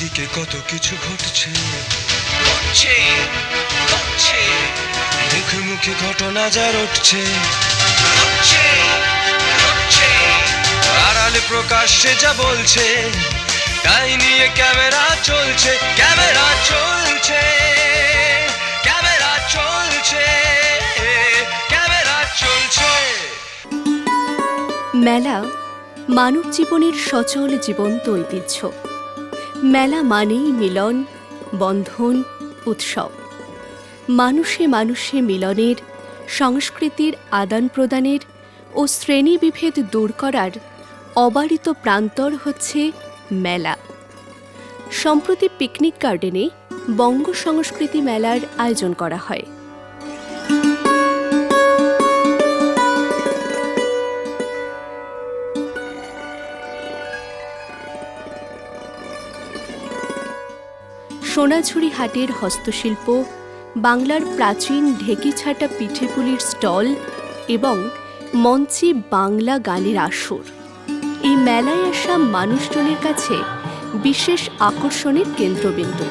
চারিদিকে কত কিছু ঘটছে। ঘটছে ঘটছে। মুখে মুখে ঘটনা যা রটছে। ঘটছে ঘটছে। আড়ালে প্রকাশ্যে যা বলছে তাই নিয়ে ক্যামেরা চলছে ক্যামেরা চলছে ক্যামেরা চলছে ক্যামেরা চলছে। মেলা মানব জীবনের সচল জীবন্ত ঐতিহ্য। মেলা মানেই মিলন, বন্ধন, উৎসব। মানুষে মানুষে মিলনের, সংস্কৃতির আদান প্রদানের ও শ্রেণীবিভেদ দূর করার অবারিত প্রান্তর হচ্ছে মেলা। সম্প্রতি পিকনিক গার্ডেনে বঙ্গ সংস্কৃতি মেলার আয়োজন করা হয়। সোনাঝুরি হাটের হস্তশিল্প, বাংলার প্রাচীন ঢেকিছাটা পিঠেপুলির স্টল এবং মঞ্চে বাংলা গানের আসর। এই মেলায় আসা মানুষজনের কাছে বিশেষ আকর্ষণের কেন্দ্রবিন্দু।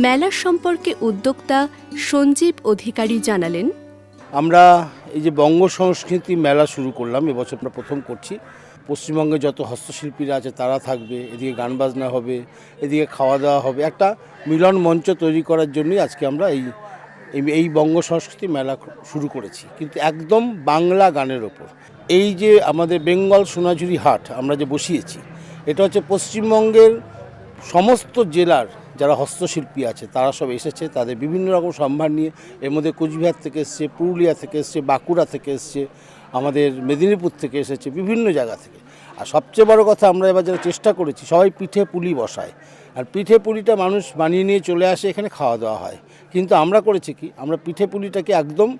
মেলা সম্পর্কে উদ্যোক্তা সঞ্জীব অধিকারী জানালেন, আমরা এই যে বঙ্গ সংস্কৃতি মেলা শুরু করলাম এবছর আমরা প্রথম করছি। পশ্চিমবঙ্গে যত হস্তশিল্পীরা আছে, তারা থাকবে, এদিকে গান বাজনা হবে, এদিকে খাওয়া দাওয়া হবে। একটা মিলন মঞ্চ তৈরি করার জন্যই আজকে আমরা এই, এই- বঙ্গ সংস্কৃতি মেলা শুরু করেছি। কিন্তু একদম বাংলা গানের ওপর। এই যে আমাদের বেঙ্গল সোনাঝুরি হাট আমরা যে বসিয়েছি, এটা হচ্ছে পশ্চিমবঙ্গের সমস্ত জেলার যারা হস্তশিল্পী আছে, তারা সব এসেছে, তাদের বিভিন্ন রকম সম্ভার নিয়ে এর মধ্যে কোচবিহার থেকে এসছে, পুরুলিয়া থেকে এসছে, বাঁকুড়া থেকে এসছে, আমাদের মেদিনীপুর থেকে এসেছে, বিভিন্ন জায়গা থেকে। আর সবচেয়ে বড় কথা আমরা এবার যেটা চেষ্টা করেছি, সবাই পিঠে পুলি বসায়। আর পিঠে পুলিটা মানুষ বানিয়ে নিয়ে চলে আসে, এখানে খাওয়া দাওয়া হয়। কিন্তু আমরা করেছি কি, আমরা পিঠে পুলিটাকে একদম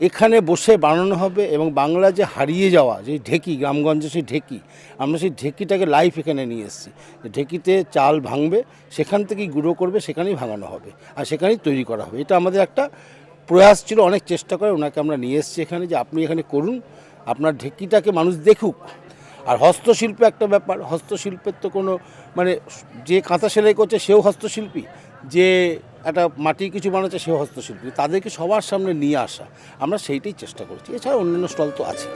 এখানে বসে বানানো হবে এবং বাংলা যে হারিয়ে যাওয়া, যে ঢেকি, গ্রামগঞ্জে সেই ঢেকি, আমরা সেই ঢেকিটাকে লাইফ এখানে নিয়ে এসেছি। ঢেকিতে চাল ভাঙবে, সেখান থেকেই গুঁড়ো করবে, সেখানেই ভাঙানো হবে আর সেখানেই তৈরি করা হবে। এটা আমাদের একটা প্রয়াস ছিল, অনেক চেষ্টা করে ওনাকে আমরা নিয়ে এসেছি এখানে যে আপনি এখানে করুন, আপনার ঢেকিটাকে মানুষ দেখুক। আর হস্তশিল্প একটা ব্যাপার, হস্তশিল্পের তো কোনো মানে যে কাঁথা সেলাই করছে সেও হস্তশিল্পী। যে একটা মাটির কিছু বানাচ্ছে সে হস্তশিল্পী। তাদেরকে সবার সামনে নিয়ে আসা। আমরা সেইটাই চেষ্টা করছি। এছাড়া অন্যান্য স্টল তো আছে।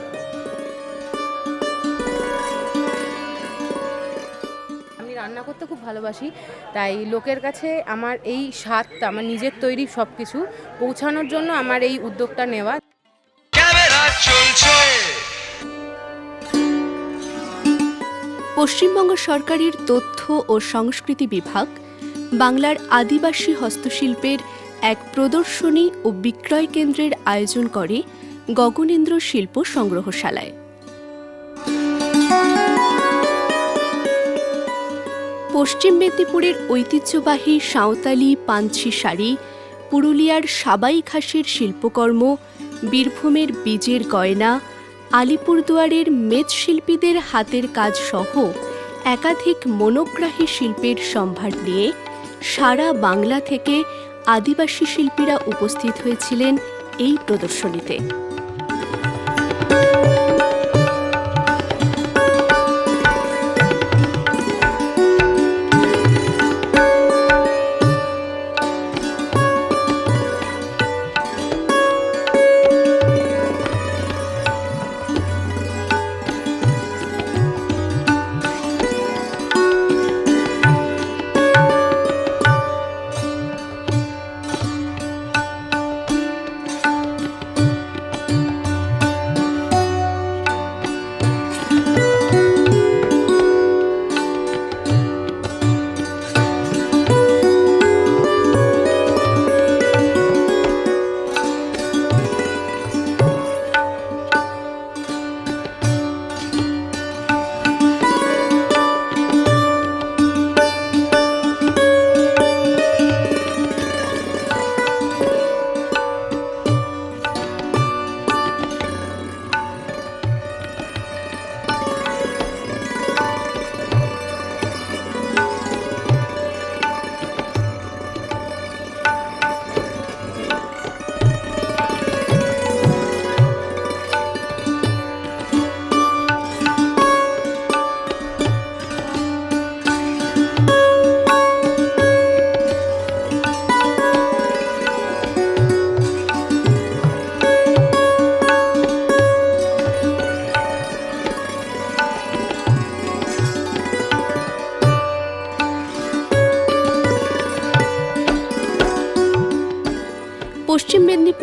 আমি রান্না করতে খুব ভালোবাসি। তাই লোকের কাছে আমার এই স্বাদটা আমার নিজের তৈরি সব কিছু পৌঁছানোর জন্য আমার এই উদ্যোগটা নেওয়া। পশ্চিমবঙ্গ সরকারের তথ্য ও সংস্কৃতি বিভাগ বাংলার আদিবাসী হস্তশিল্পের এক প্রদর্শনী ও বিক্রয় কেন্দ্রের আয়োজন করে গগনেন্দ্র শিল্প সংগ্রহশালায়। পশ্চিম মেদিনীপুরের ঐতিহ্যবাহী সাঁওতালি পাঞ্ছি শাড়ি, পুরুলিয়ার সাবাই ঘাসের শিল্পকর্ম, বীরভূমের বীজের গয়না, আলিপুরদুয়ারের মৃৎশিল্পীদের হাতের কাজ সহ একাধিক মনোগ্রাহী শিল্পের সম্ভার নিয়ে সারা বাংলা থেকে আদিবাসী শিল্পীরা উপস্থিত হয়েছিলেন এই প্রদর্শনীতে।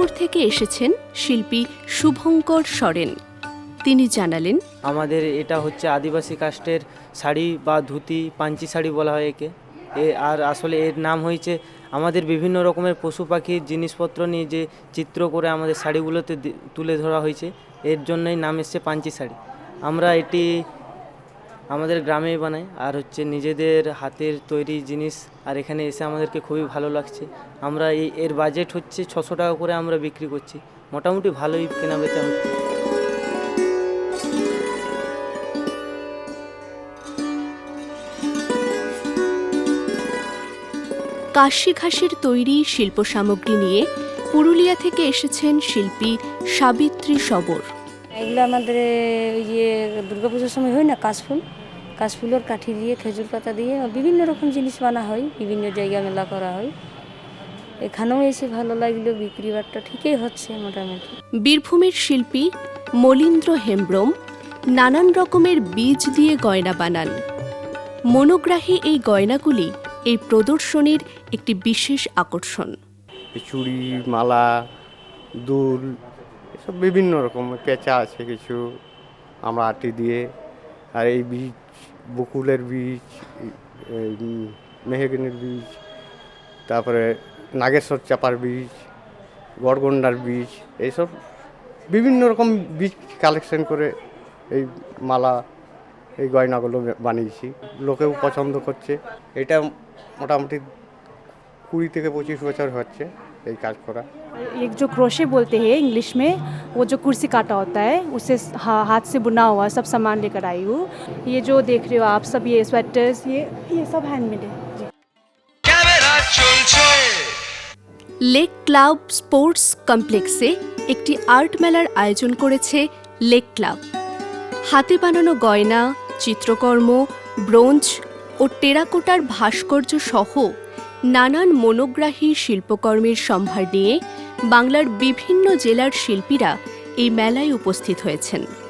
মেদিনীপুর থেকে এসেছেন শিল্পী শুভঙ্কর সরেন। তিনি জানালেন, আমাদের এটা হচ্ছে আদিবাসী কাস্টের শাড়ি বা ধুতি, পাঞ্চি শাড়ি বলা হয় একে। এ আর আসলে এর নাম হয়েছে আমাদের বিভিন্ন রকমের পশু পাখির জিনিসপত্র নিয়ে যে চিত্র করে আমাদের শাড়িগুলোতে তুলে ধরা হয়েছে। এর জন্যই নাম এসছে পাঞ্চি শাড়ি। আমরা এটি আমাদের গ্রামেই বানাই আর হচ্ছে নিজেদের হাতের তৈরি জিনিস আর এখানে এসে আমাদেরকে খুবই ভালো লাগছে। আমরা এই এর বাজেট হচ্ছে ছশো টাকা করে আমরা বিক্রি করছি। মোটামুটি ভালোই কেনা বেচা হচ্ছে। কাশি ঘাসের তৈরি শিল্প সামগ্রী নিয়ে পুরুলিয়া থেকে এসেছেন শিল্পী সাবিত্রী সবর। এগুলো আমাদের ইয়ে দুর্গাপুজোর সময় হয় না কাশফুল? কাশফুলের কাঠি দিয়ে খেজুর পাতা দিয়ে বিভিন্ন রকম জিনিস বানা হয় বিভিন্ন জায়গা মেলা করা হয়। এখানেও এসে ভালো লাগল বিক্রি বাট্টা ঠিকই হচ্ছে মোটামুটি। বীরভূমের শিল্পী মলীন্দ্র হেমব্রম নানান রকমের বীজ দিয়ে গয়না বানান। মনোগ্রাহী এই গয়নাগুলি এই প্রদর্শনীর একটি বিশেষ আকর্ষণ। চুড়ি মালা দুল এসব বিভিন্ন রকম পেঁচা আছে কিছু আমরা আটি দিয়ে আর এই বীজ বকুলের বীজ মেহেগিনের বীজ, তারপরে নাগেশ্বর চাপার বীজ, গড়গন্ডার বীজ, এইসব বিভিন্ন রকম বীজ কালেকশন করে এই মালা, এই গয়নাগুলো বানিয়েছি। লোকেও পছন্দ করছে। এটা মোটামুটি কুড়ি থেকে পঁচিশ বছর হচ্ছে। এই কাজ করা एक जो क्रोशे बोलते हैं इंग्लिश में वो जो कुर्सी काटा होता है उसे हा- हाथ से बुना हुआ सब सामान लेकर आई हूँ ये जो देख रहे हो आप सब ये स्वेटर्स ये ये सब हैंडमेड है जी ক্যামেরা চলছে লেক ক্লাব স্পোর্টস কমপ্লেক্সে একটি আর্ট মেলার আয়োজন করেছে লেক ক্লাব হাতে বানানো গয়না চিত্রকর্ম ব্রোঞ্জ ও টেরাকোটার ভাস্কর্য সহ নানান মনোগ্রাহী শিল্পকর্মের সম্ভার নিয়ে বাংলার বিভিন্ন জেলার শিল্পীরা এই মেলায় উপস্থিত হয়েছেন।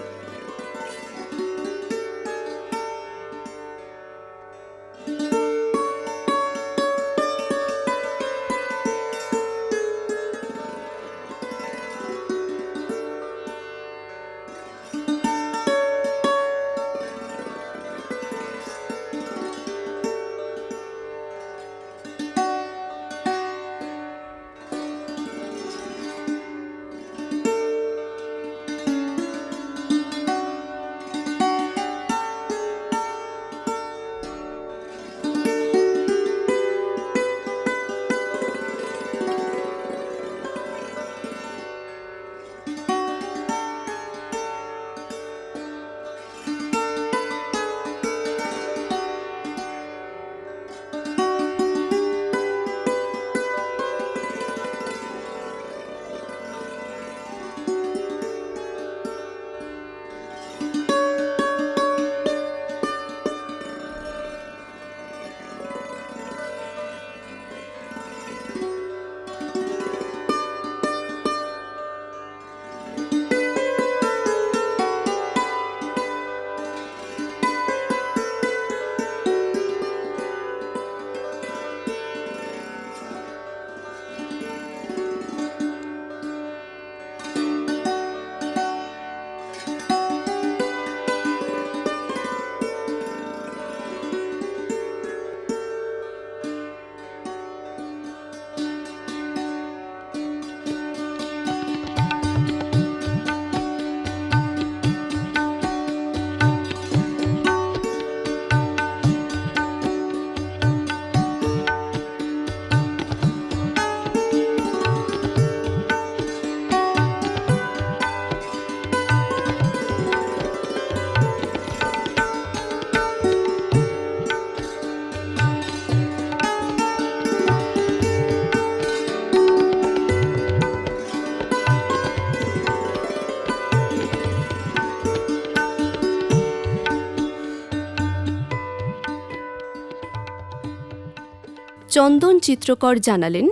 চন্দন চিত্রকর জানালেন,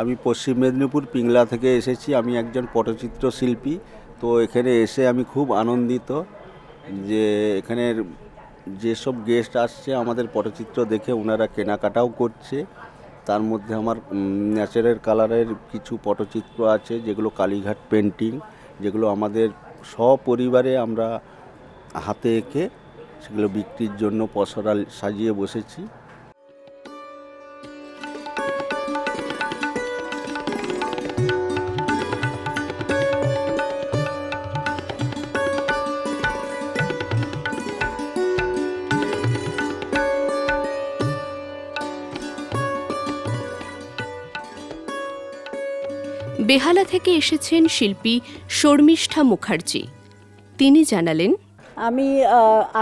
আমি পশ্চিম মেদিনীপুর পিংলা থেকে এসেছি। আমি একজন পটচিত্র শিল্পী। তো এখানে এসে আমি খুব আনন্দিত যে এখানের যেসব গেস্ট আসছে, আমাদের পটচিত্র দেখে ওনারা কেনাকাটাও করছে। তার মধ্যে আমার ন্যাচারাল কালারের কিছু পটচিত্র আছে, যেগুলো কালীঘাট পেন্টিং, যেগুলো আমাদের সপরিবারে আমরা হাতে এঁকে সেগুলো বিক্রির জন্য পসরা সাজিয়ে বসেছি। বেহালা থেকে এসেছেন শিল্পী শর্মিষ্ঠা মুখার্জি। তিনি জানালেন, আমি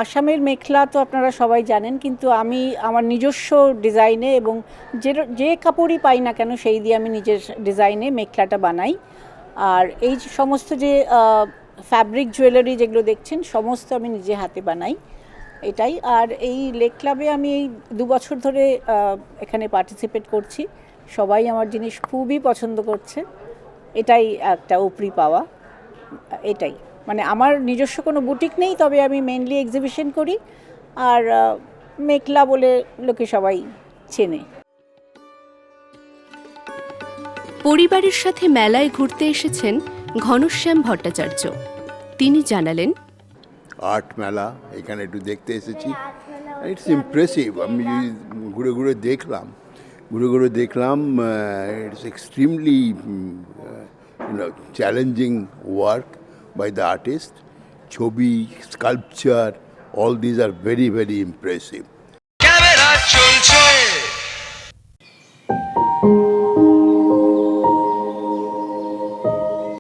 আসামের মেখলা তো আপনারা সবাই জানেন, কিন্তু আমি আমার নিজস্ব ডিজাইনে এবং যে যে কাপড়ই পাই না কেন সেই দিয়ে আমি নিজের ডিজাইনে মেখলাটা বানাই। আর এই সমস্ত যে ফ্যাব্রিক জুয়েলারি যেগুলো দেখছেন, সমস্ত আমি নিজে হাতে বানাই। এটাই। আর এই লেক ক্লাবে আমি এই দু বছর ধরে এখানে পার্টিসিপেট করছি। সবাই আমার জিনিস খুবই পছন্দ করছে। এটাই একটা উপরি পাওয়া এটাই। মানে আমার নিজস্ব কোনো বুটিক নেই তবে আমি মেনলি এক্সিবিশন করি আর মেঘলা বলে লোকে সবাই চেনে। পরিবারের সাথে মেলায় ঘুরতে এসেছেন ঘনশ্যাম ভট্টাচার্য। তিনি জানালেন আর্ট মেলা এখানে একটু দেখতে এসেছি। ইটস ইমপ্রেসিভ আমি ঘুরে ঘুরে দেখলাম ঘুরে ঘুরে দেখলাম it's extremely you know, challenging work by the artist. Chobi, sculpture, all these are very, very impressive.